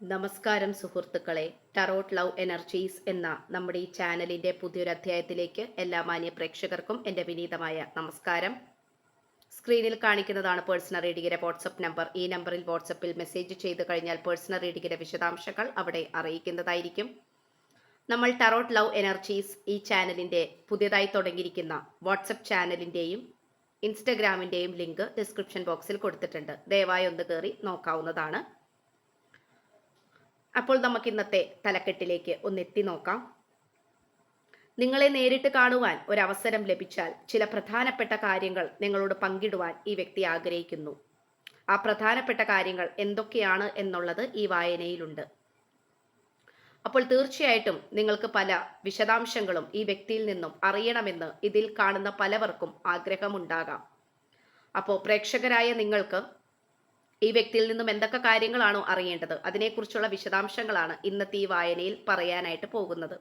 നമസ്കാരം സുഹൃത്തുക്കളെ. Tarot love energies എന്ന നമ്മുടെ ഈ ചാനലിന്റെ പുതിയൊരു അധ്യായത്തിലേക്ക് എല്ലാ മാന്യ പ്രേക്ഷകർക്കും എന്റെ വിനീതമായ നമസ്കാരം. സ്ക്രീനിൽ കാണിക്കുന്നതാണ് പേഴ്സണൽ റീഡിങ്ങിന്റെ വാട്സപ്പ് നമ്പർ ഈ നമ്പറിൽ വാട്സപ്പിൽ മെസ്സേജ് ചെയ്ത് കഴിഞ്ഞാൽ പേഴ്സണൽ റീഡിങ്ങിന്റെ വിശദാംശങ്ങൾ അവിടെ അറിയിക്കുന്നതായിരിക്കും. നമ്മൾ ടറോട്ട് ലവ് എനർജീസ് ഈ ചാനലിന്റെ പുതിയതായി തുടങ്ങിയിരിക്കുന്ന വാട്സപ്പ് ചാനലിന്റെയും ഇൻസ്റ്റഗ്രാമിന്റെയും ലിങ്ക് ഡിസ്ക്രിപ്ഷൻ ബോക്സിൽ കൊടുത്തിട്ടുണ്ട്. ദയവായി ഒന്ന് കയറി നോക്കാവുന്നതാണ്. അപ്പോൾ നമുക്ക് ഇന്നത്തെ തലക്കെട്ടിലേക്ക് ഒന്ന് എത്തി നോക്കാം. നിങ്ങളെ നേരിട്ട് കാണുവാൻ ഒരവസരം ലഭിച്ചാൽ ചില പ്രധാനപ്പെട്ട കാര്യങ്ങൾ നിങ്ങളോട് പങ്കിടുവാൻ ഈ വ്യക്തി ആഗ്രഹിക്കുന്നു. ആ പ്രധാനപ്പെട്ട കാര്യങ്ങൾ എന്തൊക്കെയാണ് എന്നുള്ളത് ഈ വായനയിലുണ്ട്. അപ്പോൾ തീർച്ചയായിട്ടും നിങ്ങൾക്ക് പല വിശദാംശങ്ങളും ഈ വ്യക്തിയിൽ നിന്നും അറിയണമെന്ന് ഇതിൽ കാണുന്ന പലവർക്കും ആഗ്രഹമുണ്ടാകാം. അപ്പോൾ പ്രേക്ഷകരായ നിങ്ങൾക്ക് ഈ വ്യക്തിയിൽ നിന്നും എന്തൊക്കെ കാര്യങ്ങളാണോ അറിയേണ്ടത്? അതിനെക്കുറിച്ചുള്ള വിശദാംശങ്ങളാണ് ഇന്നത്തെ ഈ വായനയിൽ പറയാനായിട്ട് പോകുന്നത്.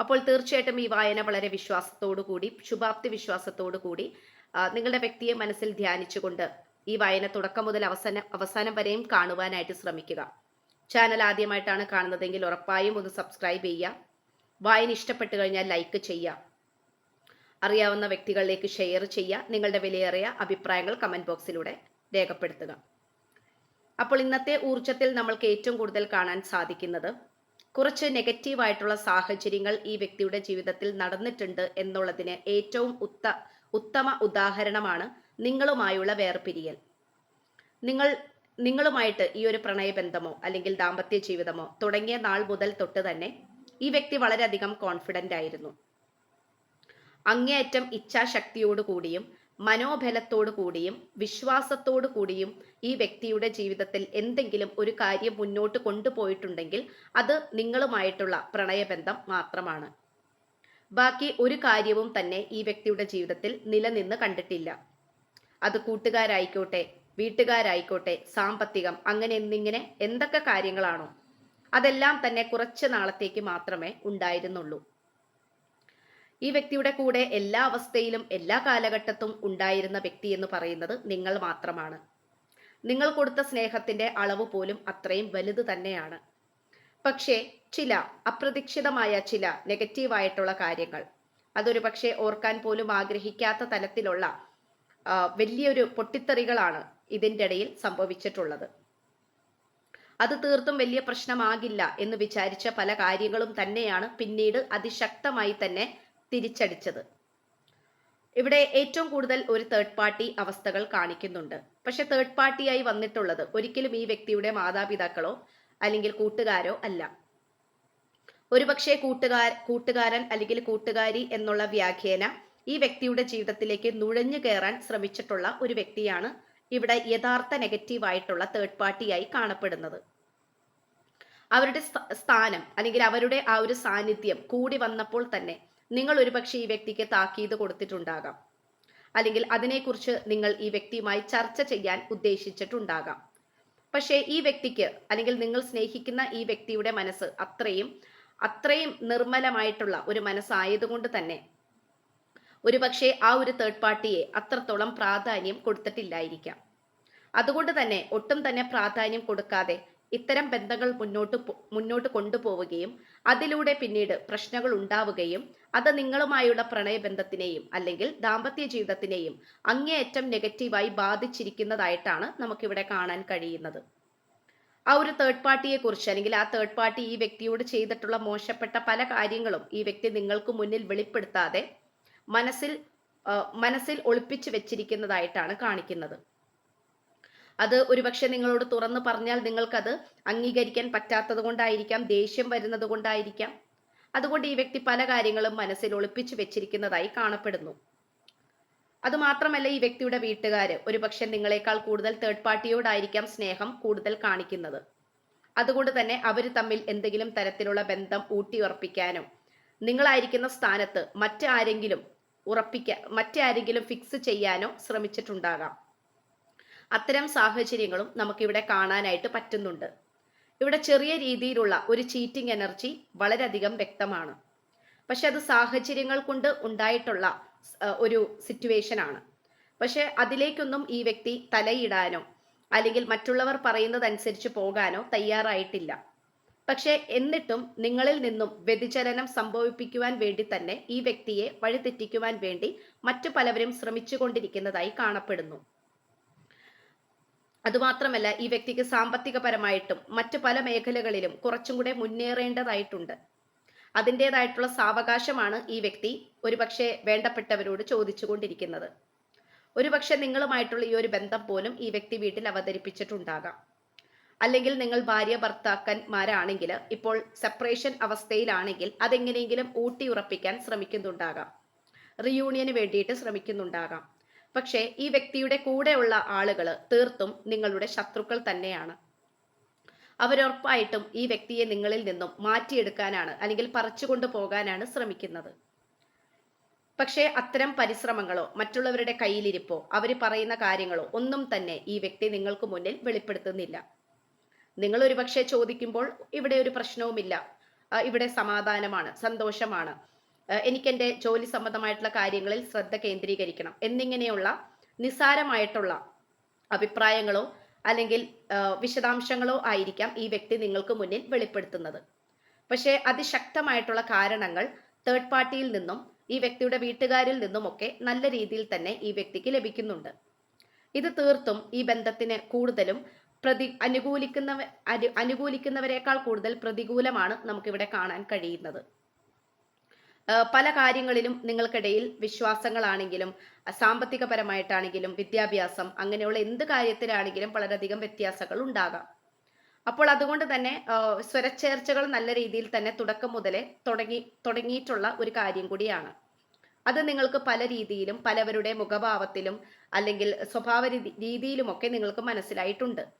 അപ്പോൾ തീർച്ചയായിട്ടും ഈ വായന വളരെ വിശ്വാസത്തോടു കൂടി ശുഭാപ്തി വിശ്വാസത്തോടു കൂടി നിങ്ങളുടെ വ്യക്തിയെ മനസ്സിൽ ധ്യാനിച്ചുകൊണ്ട് ഈ വായന തുടക്കം മുതൽ അവസാന അവസാനം വരെയും കാണുവാനായിട്ട് ശ്രമിക്കുക. ചാനൽ ആദ്യമായിട്ടാണ് കാണുന്നതെങ്കിൽ ഉറപ്പായും ഒന്ന് സബ്സ്ക്രൈബ് ചെയ്യുക. വായന ഇഷ്ടപ്പെട്ടു കഴിഞ്ഞാൽ ലൈക്ക് ചെയ്യുക. അറിയാവുന്ന വ്യക്തികളിലേക്ക് ഷെയർ ചെയ്യുക. നിങ്ങളുടെ വിലയേറിയ അഭിപ്രായങ്ങൾ കമന്റ് ബോക്സിലൂടെ രേഖപ്പെടുത്തുക. അപ്പോൾ ഇന്നത്തെ ഊർജത്തിൽ നമ്മൾക്ക് ഏറ്റവും കൂടുതൽ കാണാൻ സാധിക്കുന്നത് കുറച്ച് നെഗറ്റീവായിട്ടുള്ള സാഹചര്യങ്ങൾ ഈ വ്യക്തിയുടെ ജീവിതത്തിൽ നടന്നിട്ടുണ്ട് എന്നുള്ളതിന് ഏറ്റവും ഉത്ത ഉത്തമ ഉദാഹരണമാണ് നിങ്ങളുമായുള്ള വേർപിരിയൽ. നിങ്ങൾ നിങ്ങളുമായിട്ട് ഈ ഒരു പ്രണയബന്ധമോ അല്ലെങ്കിൽ ദാമ്പത്യ ജീവിതമോ തുടങ്ങിയ നാൾ മുതൽ തൊട്ട് തന്നെ ഈ വ്യക്തി വളരെയധികം കോൺഫിഡന്റ് ആയിരുന്നു. അങ്ങേയറ്റം ഇച്ഛാശക്തിയോട് കൂടിയും മനോബലത്തോടു കൂടിയും വിശ്വാസത്തോടു കൂടിയും ഈ വ്യക്തിയുടെ ജീവിതത്തിൽ എന്തെങ്കിലും ഒരു കാര്യം മുന്നോട്ട് കൊണ്ടുപോയിട്ടുണ്ടെങ്കിൽ അത് നിങ്ങളുമായിട്ടുള്ള പ്രണയബന്ധം മാത്രമാണ്. ബാക്കി ഒരു കാര്യവും തന്നെ ഈ വ്യക്തിയുടെ ജീവിതത്തിൽ നിലനിന്ന് കണ്ടിട്ടില്ല. അത് കൂട്ടുകാരായിക്കോട്ടെ വീട്ടുകാരായിക്കോട്ടെ സാമ്പത്തികം അങ്ങനെ എന്നിങ്ങനെ എന്തൊക്കെ കാര്യങ്ങളാണോ അതെല്ലാം തന്നെ കുറച്ച് നാളത്തേക്ക് മാത്രമേ ഉണ്ടായിരുന്നുള്ളൂ. ഈ വ്യക്തിയുടെ കൂടെ എല്ലാ അവസ്ഥയിലും എല്ലാ കാലഘട്ടത്തും ഉണ്ടായിരുന്ന വ്യക്തി എന്ന് പറയുന്നത് നിങ്ങൾ മാത്രമാണ്. നിങ്ങൾ കൊടുത്ത സ്നേഹത്തിന്റെ അളവ് പോലും അത്രയും വലുത് തന്നെയാണ്. പക്ഷേ ചില അപ്രതീക്ഷിതമായ ചില നെഗറ്റീവായിട്ടുള്ള കാര്യങ്ങൾ അതൊരു പക്ഷേ ഓർക്കാൻ പോലും ആഗ്രഹിക്കാത്ത തലത്തിലുള്ള വലിയൊരു പൊട്ടിത്തെറികളാണ് ഇതിന്റെ ഇടയിൽ സംഭവിച്ചിട്ടുള്ളത്. അത് തീർത്തും വലിയ പ്രശ്നമാകില്ല എന്ന് വിചാരിച്ച പല കാര്യങ്ങളും തന്നെയാണ് പിന്നീട് അതിശക്തമായി തന്നെ തിരിച്ചടിച്ചത്. ഇവിടെ ഏറ്റവും കൂടുതൽ ഒരു തേർഡ് പാർട്ടി അവസ്ഥകൾ കാണിക്കുന്നുണ്ട്. പക്ഷെ തേർഡ് പാർട്ടിയായി വന്നിട്ടുള്ളത് ഒരിക്കലും ഈ വ്യക്തിയുടെ മാതാപിതാക്കളോ അല്ലെങ്കിൽ കൂട്ടുകാരോ അല്ല. ഒരുപക്ഷെ കൂട്ടുകാർ കൂട്ടുകാരൻ അല്ലെങ്കിൽ കൂട്ടുകാരി എന്നുള്ള വ്യാഖ്യാന ഈ വ്യക്തിയുടെ ജീവിതത്തിലേക്ക് നുഴഞ്ഞു കയറാൻ ശ്രമിച്ചിട്ടുള്ള ഒരു വ്യക്തിയാണ് ഇവിടെ യഥാർത്ഥ നെഗറ്റീവ് ആയിട്ടുള്ള തേർഡ് പാർട്ടിയായി കാണപ്പെടുന്നത്. അവരുടെ സ്ഥാനം അല്ലെങ്കിൽ അവരുടെ ആ ഒരു സാന്നിധ്യം കൂടി വന്നപ്പോൾ തന്നെ നിങ്ങൾ ഒരുപക്ഷെ ഈ വ്യക്തിക്ക് താക്കീത് കൊടുത്തിട്ടുണ്ടാകാം. അല്ലെങ്കിൽ അതിനെക്കുറിച്ച് നിങ്ങൾ ഈ വ്യക്തിയുമായി ചർച്ച ചെയ്യാൻ ഉദ്ദേശിച്ചിട്ടുണ്ടാകാം. പക്ഷേ ഈ വ്യക്തിക്ക് അല്ലെങ്കിൽ നിങ്ങൾ സ്നേഹിക്കുന്ന ഈ വ്യക്തിയുടെ മനസ്സ് അത്രയും അത്രയും നിർമ്മലമായിട്ടുള്ള ഒരു മനസ്സായതുകൊണ്ട് തന്നെ ഒരുപക്ഷെ ആ ഒരു തേർഡ് പാർട്ടിയെ അത്രത്തോളം പ്രാധാന്യം കൊടുത്തിട്ടില്ലായിരിക്കാം. അതുകൊണ്ട് തന്നെ ഒട്ടും തന്നെ പ്രാധാന്യം കൊടുക്കാതെ ഇത്തരം ബന്ധങ്ങൾ മുന്നോട്ട് മുന്നോട്ട് കൊണ്ടുപോവുകയും അതിലൂടെ പിന്നീട് പ്രശ്നങ്ങൾ ഉണ്ടാവുകയും അത് നിങ്ങളുമായുള്ള പ്രണയബന്ധത്തിനെയും അല്ലെങ്കിൽ ദാമ്പത്യ ജീവിതത്തിനെയും അങ്ങേയറ്റം നെഗറ്റീവായി ബാധിച്ചിരിക്കുന്നതായിട്ടാണ് നമുക്കിവിടെ കാണാൻ കഴിയുന്നത്. ആ ഒരു തേർഡ് പാർട്ടിയെ കുറിച്ച് അല്ലെങ്കിൽ ആ തേർഡ് പാർട്ടി ഈ വ്യക്തിയോട് ചെയ്തിട്ടുള്ള മോശപ്പെട്ട പല കാര്യങ്ങളും ഈ വ്യക്തി നിങ്ങൾക്ക് മുന്നിൽ വെളിപ്പെടുത്താതെ മനസ്സിൽ മനസ്സിൽ ഒളിപ്പിച്ചു വെച്ചിരിക്കുന്നതായിട്ടാണ് കാണിക്കുന്നത്. അത് ഒരുപക്ഷെ നിങ്ങളോട് തുറന്നു പറഞ്ഞാൽ നിങ്ങൾക്കത് അംഗീകരിക്കാൻ പറ്റാത്തത് കൊണ്ടായിരിക്കാം ദേഷ്യം വരുന്നത് കൊണ്ടായിരിക്കാം അതുകൊണ്ട് ഈ വ്യക്തി പല കാര്യങ്ങളും മനസ്സിൽ ഒളിപ്പിച്ചു വെച്ചിരിക്കുന്നതായി കാണപ്പെടുന്നു. അതുമാത്രമല്ല ഈ വ്യക്തിയുടെ വീട്ടുകാർ ഒരുപക്ഷെ നിങ്ങളെക്കാൾ കൂടുതൽ തേർഡ് പാർട്ടിയോടായിരിക്കാം സ്നേഹം കൂടുതൽ കാണിക്കുന്നത്. അതുകൊണ്ട് തന്നെ അവർ തമ്മിൽ എന്തെങ്കിലും തരത്തിലുള്ള ബന്ധം ഊട്ടിയുറപ്പിക്കാനോ നിങ്ങളായിരിക്കുന്ന സ്ഥാനത്ത് മറ്റാരെങ്കിലും ഉറപ്പിക്കാൻ മറ്റാരെങ്കിലും ഫിക്സ് ചെയ്യാനോ ശ്രമിച്ചിട്ടുണ്ടാകാം. അത്തരം സാഹചര്യങ്ങളും നമുക്കിവിടെ കാണാനായിട്ട് പറ്റുന്നുണ്ട്. ഇവിടെ ചെറിയ രീതിയിലുള്ള ഒരു ചീറ്റിംഗ് എനർജി വളരെയധികം വ്യക്തമാണ്. പക്ഷെ അത് സാഹചര്യങ്ങൾ കൊണ്ട് ഉണ്ടായിട്ടുള്ള ഒരു സിറ്റുവേഷൻ ആണ്. പക്ഷെ അതിലേക്കൊന്നും ഈ വ്യക്തി തലയിടാനോ അല്ലെങ്കിൽ മറ്റുള്ളവർ പറയുന്നത് അനുസരിച്ച് പോകാനോ തയ്യാറായിട്ടില്ല. പക്ഷേ എന്നിട്ടും നിങ്ങളിൽ നിന്നും വ്യതിചലനം സംഭവിപ്പിക്കുവാൻ വേണ്ടി തന്നെ ഈ വ്യക്തിയെ വഴിതെറ്റിക്കുവാൻ വേണ്ടി മറ്റു പലവരും ശ്രമിച്ചുകൊണ്ടിരിക്കുന്നതായി കാണപ്പെടുന്നു. അതുമാത്രമല്ല ഈ വ്യക്തിക്ക് സാമ്പത്തികപരമായിട്ടും മറ്റ് പല മേഖലകളിലും കുറച്ചും കൂടെ മുന്നേറേണ്ടതായിട്ടുണ്ട്. അതിന്റെതായിട്ടുള്ള സാവകാശമാണ് ഈ വ്യക്തി ഒരുപക്ഷെ വേണ്ടപ്പെട്ടവരോട് ചോദിച്ചുകൊണ്ടിരിക്കുന്നത്. ഒരുപക്ഷെ നിങ്ങളുമായിട്ടുള്ള ഈ ഒരു ബന്ധം പോലും ഈ വ്യക്തി വീട്ടിൽ അവതരിപ്പിച്ചിട്ടുണ്ടാകാം. അല്ലെങ്കിൽ നിങ്ങൾ ഭാര്യ ഭർത്താക്കന്മാരാണെങ്കിൽ ഇപ്പോൾ സെപ്പറേഷൻ അവസ്ഥയിലാണെങ്കിൽ അതെങ്ങനെയെങ്കിലും ഊട്ടിയുറപ്പിക്കാൻ ശ്രമിക്കുന്നുണ്ടാകാം. റിയൂണിയന് വേണ്ടിയിട്ട് ശ്രമിക്കുന്നുണ്ടാകാം. പക്ഷേ ഈ വ്യക്തിയുടെ കൂടെയുള്ള ആളുകൾ തീർത്തും നിങ്ങളുടെ ശത്രുക്കൾ തന്നെയാണ്. അവരുറപ്പായിട്ടും ഈ വ്യക്തിയെ നിങ്ങളിൽ നിന്നും മാറ്റിയെടുക്കാനാണ് അല്ലെങ്കിൽ പറിച്ചുകൊണ്ടു പോകാനാണ് ശ്രമിക്കുന്നത്. പക്ഷേ അത്തരം പരിശ്രമങ്ങളോ മറ്റുള്ളവരുടെ കയ്യിലിരിപ്പോ അവർ പറയുന്ന കാര്യങ്ങളോ ഒന്നും തന്നെ ഈ വ്യക്തി നിങ്ങൾക്ക് മുന്നിൽ വെളിപ്പെടുത്തുന്നില്ല. നിങ്ങൾ ഒരുപക്ഷെ ചോദിക്കുമ്പോൾ ഇവിടെ ഒരു പ്രശ്നവുമില്ല. ഇവിടെ സമാധാനമാണ് സന്തോഷമാണ്. എനിക്കെന്റെ ജോലി സംബന്ധമായിട്ടുള്ള കാര്യങ്ങളിൽ ശ്രദ്ധ കേന്ദ്രീകരിക്കണം. എന്നിങ്ങനെയുള്ള നിസ്സാരമായിട്ടുള്ള അഭിപ്രായങ്ങളോ അല്ലെങ്കിൽ വിശദാംശങ്ങളോ ആയിരിക്കാം ഈ വ്യക്തി നിങ്ങൾക്ക് മുന്നിൽ വെളിപ്പെടുത്തുന്നത്. പക്ഷേ അതിശക്തമായിട്ടുള്ള കാരണങ്ങൾ തേർഡ് പാർട്ടിയിൽ നിന്നും ഈ വ്യക്തിയുടെ വീട്ടുകാരിൽ നിന്നുമൊക്കെ നല്ല രീതിയിൽ തന്നെ ഈ വ്യക്തിക്ക് ലഭിക്കുന്നുണ്ട്. ഇത് തീർത്തും ഈ ബന്ധത്തിന് കൂടുതലും പ്രതി അനുകൂലിക്കുന്നവ അനു- അനുകൂലിക്കുന്നവരെക്കാൾ കൂടുതൽ പ്രതികൂലമാണ് നമുക്കിവിടെ കാണാൻ കഴിയുന്നത്. പല കാര്യങ്ങളിലും നിങ്ങൾക്കിടയിൽ വിശ്വാസങ്ങളാണെങ്കിലും സാമ്പത്തികപരമായിട്ടാണെങ്കിലും വിദ്യാഭ്യാസം അങ്ങനെയുള്ള എന്ത് കാര്യത്തിലാണെങ്കിലും വളരെയധികം വ്യത്യാസങ്ങൾ ഉണ്ടാകാം. അപ്പോൾ അതുകൊണ്ട് തന്നെ സ്വരച്ചേർച്ചകൾ നല്ല രീതിയിൽ തന്നെ തുടക്കം മുതലേ തുടങ്ങി തുടങ്ങിയിട്ടുള്ള ഒരു കാര്യം കൂടിയാണ്. അത് നിങ്ങൾക്ക് പല രീതിയിലും പലവരുടെ മുഖഭാവത്തിലും അല്ലെങ്കിൽ സ്വഭാവ രീതി- രീതിയിലുമൊക്കെ നിങ്ങൾക്ക് മനസ്സിലായിട്ടുണ്ട്.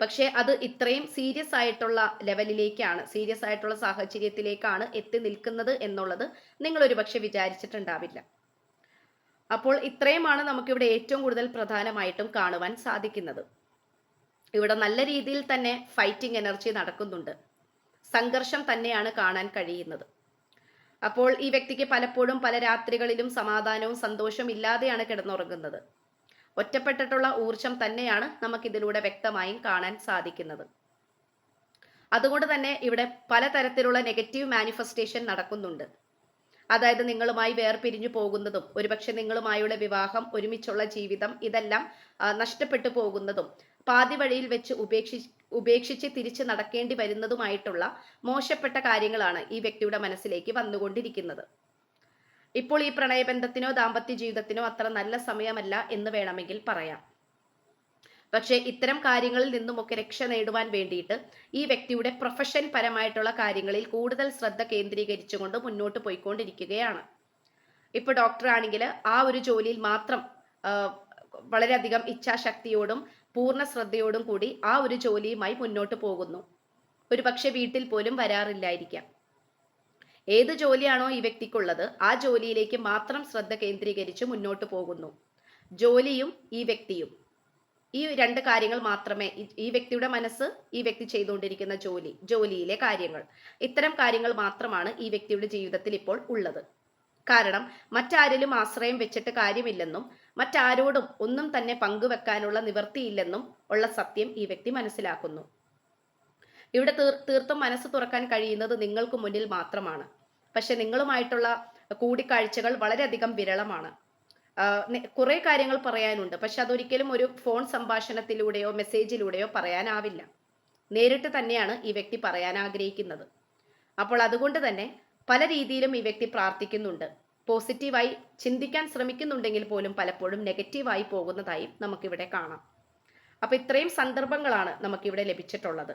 പക്ഷേ അത് ഇത്രയും സീരിയസ് ആയിട്ടുള്ള ലെവലിലേക്കാണ് സീരിയസ് ആയിട്ടുള്ള സാഹചര്യത്തിലേക്കാണ് എത്തി നിൽക്കുന്നത് എന്നുള്ളത് നിങ്ങൾ ഒരുപക്ഷെ വിചാരിച്ചിട്ടുണ്ടാവില്ല. അപ്പോൾ ഇത്രയുമാണ് നമുക്കിവിടെ ഏറ്റവും കൂടുതൽ പ്രധാനമായിട്ടും കാണുവാൻ സാധിക്കുന്നത്. ഇവിടെ നല്ല രീതിയിൽ തന്നെ ഫൈറ്റിംഗ് എനർജി നടക്കുന്നുണ്ട്. സംഘർഷം തന്നെയാണ് കാണാൻ കഴിയുന്നത്. അപ്പോൾ ഈ വ്യക്തിക്ക് പലപ്പോഴും പല രാത്രികളിലും സമാധാനവും സന്തോഷവും ഇല്ലാതെയാണ് കിടന്നുറങ്ങുന്നത്. ഒറ്റപ്പെട്ടിട്ടുള്ള ഊർജം തന്നെയാണ് നമുക്കിതിലൂടെ വ്യക്തമായും കാണാൻ സാധിക്കുന്നത്. അതുകൊണ്ട് തന്നെ ഇവിടെ പലതരത്തിലുള്ള നെഗറ്റീവ് മാനിഫെസ്റ്റേഷൻ നടക്കുന്നുണ്ട്. അതായത് നിങ്ങളുമായി വേർപിരിഞ്ഞു പോകുന്നതും ഒരുപക്ഷെ നിങ്ങളുമായുള്ള വിവാഹം ഒരുമിച്ചുള്ള ജീവിതം ഇതെല്ലാം നഷ്ടപ്പെട്ടു പോകുന്നതും പാതി വഴിയിൽ വെച്ച് ഉപേക്ഷി ഉപേക്ഷിച്ച് തിരിച്ച് നടക്കേണ്ടി വരുന്നതുമായിട്ടുള്ള മോശപ്പെട്ട കാര്യങ്ങളാണ് ഈ വ്യക്തിയുടെ മനസ്സിലേക്ക് വന്നുകൊണ്ടിരിക്കുന്നത്. ഇപ്പോൾ ഈ പ്രണയബന്ധത്തിനോ ദാമ്പത്യ ജീവിതത്തിനോ അത്ര നല്ല സമയമല്ല എന്ന് വേണമെങ്കിൽ പറയാം. പക്ഷേ ഇത്തരം കാര്യങ്ങളിൽ നിന്നുമൊക്കെ രക്ഷ നേടുവാൻ വേണ്ടിയിട്ട് ഈ വ്യക്തിയുടെ പ്രൊഫഷൻ പരമായിട്ടുള്ള കാര്യങ്ങളിൽ കൂടുതൽ ശ്രദ്ധ കേന്ദ്രീകരിച്ചുകൊണ്ട് മുന്നോട്ട് പോയിക്കൊണ്ടിരിക്കുകയാണ്. ഇപ്പോൾ ഡോക്ടർ ആണെങ്കിൽ ആ ഒരു ജോലിയിൽ മാത്രം വളരെയധികം ഇച്ഛാശക്തിയോടും പൂർണ ശ്രദ്ധയോടും കൂടി ആ ഒരു ജോലിയുമായി മുന്നോട്ട് പോകുന്നു. ഒരു പക്ഷെ വീട്ടിൽ പോലും വരാറില്ലായിരിക്കാം. ഏത് ജോലിയാണോ ഈ വ്യക്തിക്കുള്ളത് ആ ജോലിയിലേക്ക് മാത്രം ശ്രദ്ധ കേന്ദ്രീകരിച്ച് മുന്നോട്ട് പോകുന്നു. ജോലിയും ഈ വ്യക്തിയും. ഈ രണ്ട് കാര്യങ്ങൾ മാത്രമേ ഈ- വ്യക്തിയുടെ മനസ്സ് ഈ വ്യക്തി ചെയ്തുകൊണ്ടിരിക്കുന്ന ജോലി ജോലിയിലെ കാര്യങ്ങൾ. ഇത്തരം കാര്യങ്ങൾ മാത്രമാണ് ഈ വ്യക്തിയുടെ ജീവിതത്തിൽ ഇപ്പോൾ ഉള്ളത്. കാരണം മറ്റാരിലും ആശ്രയം വെച്ചിട്ട് കാര്യമില്ലെന്നും മറ്റാരോടും ഒന്നും തന്നെ പങ്കുവെക്കാനുള്ള നിവൃത്തിയില്ലെന്നും ഉള്ള സത്യം ഈ വ്യക്തി മനസ്സിലാക്കുന്നു. ഇവിടെ തീർ തീർത്തും മനസ്സ് തുറക്കാൻ കഴിയുന്നത് നിങ്ങൾക്ക് മുന്നിൽ മാത്രമാണ്. പക്ഷെ നിങ്ങളുമായിട്ടുള്ള കൂടിക്കാഴ്ചകൾ വളരെയധികം വിരളമാണ്. കുറെ കാര്യങ്ങൾ പറയാനുണ്ട്. പക്ഷെ അതൊരിക്കലും ഒരു ഫോൺ സംഭാഷണത്തിലൂടെയോ മെസ്സേജിലൂടെയോ പറയാനാവില്ല. നേരിട്ട് തന്നെയാണ് ഈ വ്യക്തി പറയാൻ ആഗ്രഹിക്കുന്നത്. അപ്പോൾ അതുകൊണ്ട് തന്നെ പല രീതിയിലും ഈ വ്യക്തി പ്രാർത്ഥിക്കുന്നുണ്ട്. പോസിറ്റീവായി ചിന്തിക്കാൻ ശ്രമിക്കുന്നുണ്ടെങ്കിൽ പോലും പലപ്പോഴും നെഗറ്റീവായി പോകുന്നതായും നമുക്കിവിടെ കാണാം. അപ്പൊ ഇത്രയും സന്ദർഭങ്ങളാണ് നമുക്കിവിടെ ലഭിച്ചിട്ടുള്ളത്.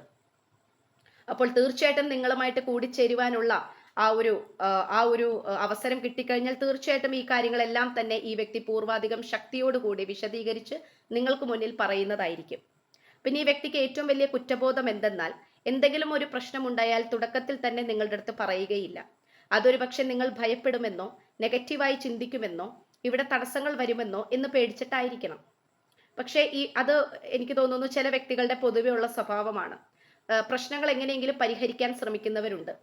അപ്പോൾ തീർച്ചയായിട്ടും നിങ്ങളുമായിട്ട് കൂടിച്ചേരുവാനുള്ള ആ ഒരു ആ, ഒരു അവസരം കിട്ടിക്കഴിഞ്ഞാൽ തീർച്ചയായിട്ടും ഈ കാര്യങ്ങളെല്ലാം തന്നെ ഈ വ്യക്തി പൂർവാധികം ശക്തിയോടുകൂടി വിശദീകരിച്ച് നിങ്ങൾക്ക് മുന്നിൽ പറയുന്നതായിരിക്കും. പിന്നെ ഈ വ്യക്തിക്ക് ഏറ്റവും വലിയ കുറ്റബോധം എന്തെന്നാൽ എന്തെങ്കിലും ഒരു പ്രശ്നമുണ്ടായാൽ തുടക്കത്തിൽ തന്നെ നിങ്ങളുടെ അടുത്ത് പറയുകയില്ല. അതൊരു പക്ഷെ നിങ്ങൾ ഭയപ്പെടുമെന്നോ നെഗറ്റീവായി ചിന്തിക്കുമെന്നോ ഇവിടെ തടസ്സങ്ങൾ വരുമെന്നോ എന്ന് പേടിച്ചിട്ടായിരിക്കണം. പക്ഷേ ഈ അത് എനിക്ക് തോന്നുന്നു ചില വ്യക്തികളുടെ പൊതുവെയുള്ള സ്വഭാവമാണ്. പ്രശ്നങ്ങൾ എങ്ങനെയെങ്കിലും പരിഹരിക്കാൻ ശ്രമിക്കുന്നവരുണ്ട്.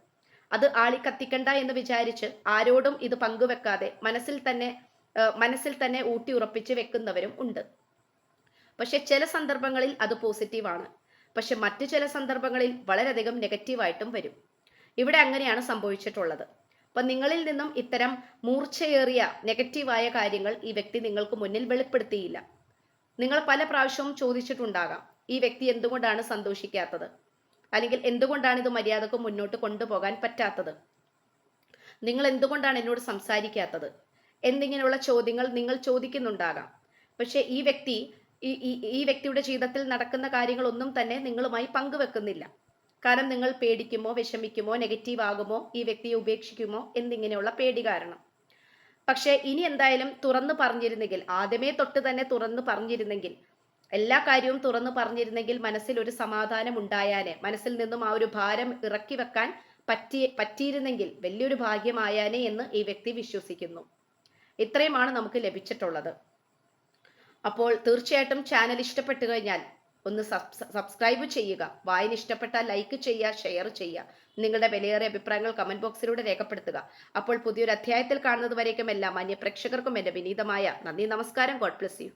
അത് ആളി കത്തിക്കണ്ട എന്ന് വിചാരിച്ച് ആരോടും ഇത് പങ്കുവെക്കാതെ മനസ്സിൽ തന്നെ മനസ്സിൽ തന്നെ ഊട്ടി ഉറപ്പിച്ച് വെക്കുന്നവരും ഉണ്ട്. പക്ഷെ ചില സന്ദർഭങ്ങളിൽ അത് പോസിറ്റീവാണ്. പക്ഷെ മറ്റു ചില സന്ദർഭങ്ങളിൽ വളരെയധികം നെഗറ്റീവായിട്ടും വരും. ഇവിടെ അങ്ങനെയാണ് സംഭവിച്ചിട്ടുള്ളത്. അപ്പം നിങ്ങളിൽ നിന്നും ഇത്തരം മൂർച്ചയേറിയ നെഗറ്റീവായ കാര്യങ്ങൾ ഈ വ്യക്തി നിങ്ങൾക്ക് മുന്നിൽ വെളിപ്പെടുത്തിയില്ല. നിങ്ങൾ പല പ്രാവശ്യവും ചോദിച്ചിട്ടുണ്ടാകാം ഈ വ്യക്തി എന്തുകൊണ്ടാണ് സന്തോഷിക്കാത്തത്? അല്ലെങ്കിൽ എന്തുകൊണ്ടാണ് ഇത് മര്യാദയ്ക്ക് മുന്നോട്ട് കൊണ്ടുപോകാൻ പറ്റാത്തത്? നിങ്ങൾ എന്തുകൊണ്ടാണ് എന്നോട് സംസാരിക്കാത്തത്? എന്നിങ്ങനെയുള്ള ചോദ്യങ്ങൾ നിങ്ങൾ ചോദിക്കുന്നുണ്ടാകാം. പക്ഷേ ഈ വ്യക്തി ഈ ഈ- വ്യക്തിയുടെ ജീവിതത്തിൽ നടക്കുന്ന കാര്യങ്ങളൊന്നും തന്നെ നിങ്ങളുമായി പങ്കുവെക്കുന്നില്ല. കാരണം നിങ്ങൾ പേടിക്കുമോ വിഷമിക്കുമോ നെഗറ്റീവ് ആകുമോ ഈ വ്യക്തിയെ ഉപേക്ഷിക്കുമോ എന്നിങ്ങനെയുള്ള പേടി കാരണം. പക്ഷേ ഇനി എന്തായാലും തുറന്നു പറഞ്ഞിരുന്നെങ്കിൽ ആദ്യമേ തൊട്ട് തന്നെ തുറന്നു പറഞ്ഞിരുന്നെങ്കിൽ എല്ലാ കാര്യവും തുറന്നു പറഞ്ഞിരുന്നെങ്കിൽ മനസ്സിൽ ഒരു സമാധാനം ഉണ്ടായാനെ. മനസ്സിൽ നിന്നും ആ ഒരു ഭാരം ഇറക്കി വെക്കാൻ പറ്റി പറ്റിയിരുന്നെങ്കിൽ വലിയൊരു ഭാഗ്യമായാനെ എന്ന് ഈ വ്യക്തി വിശ്വസിക്കുന്നു. ഇത്രയുമാണ് നമുക്ക് ലഭിച്ചിട്ടുള്ളത്. അപ്പോൾ തീർച്ചയായിട്ടും ചാനൽ ഇഷ്ടപ്പെട്ടു കഴിഞ്ഞാൽ ഒന്ന് സബ്സ് സബ്സ്ക്രൈബ് ചെയ്യുക. വായന ഇഷ്ടപ്പെട്ടാൽ ലൈക്ക് ചെയ്യുക ഷെയർ ചെയ്യുക. നിങ്ങളുടെ വിലയേറിയ അഭിപ്രായങ്ങൾ കമന്റ് ബോക്സിലൂടെ രേഖപ്പെടുത്തുക. അപ്പോൾ പുതിയൊരു അധ്യായത്തിൽ കാണുന്നത് വരേക്കും എല്ലാ മാന്യ പ്രേക്ഷകർക്കും എന്റെ വിനീതമായ നന്ദി നമസ്കാരം. God bless you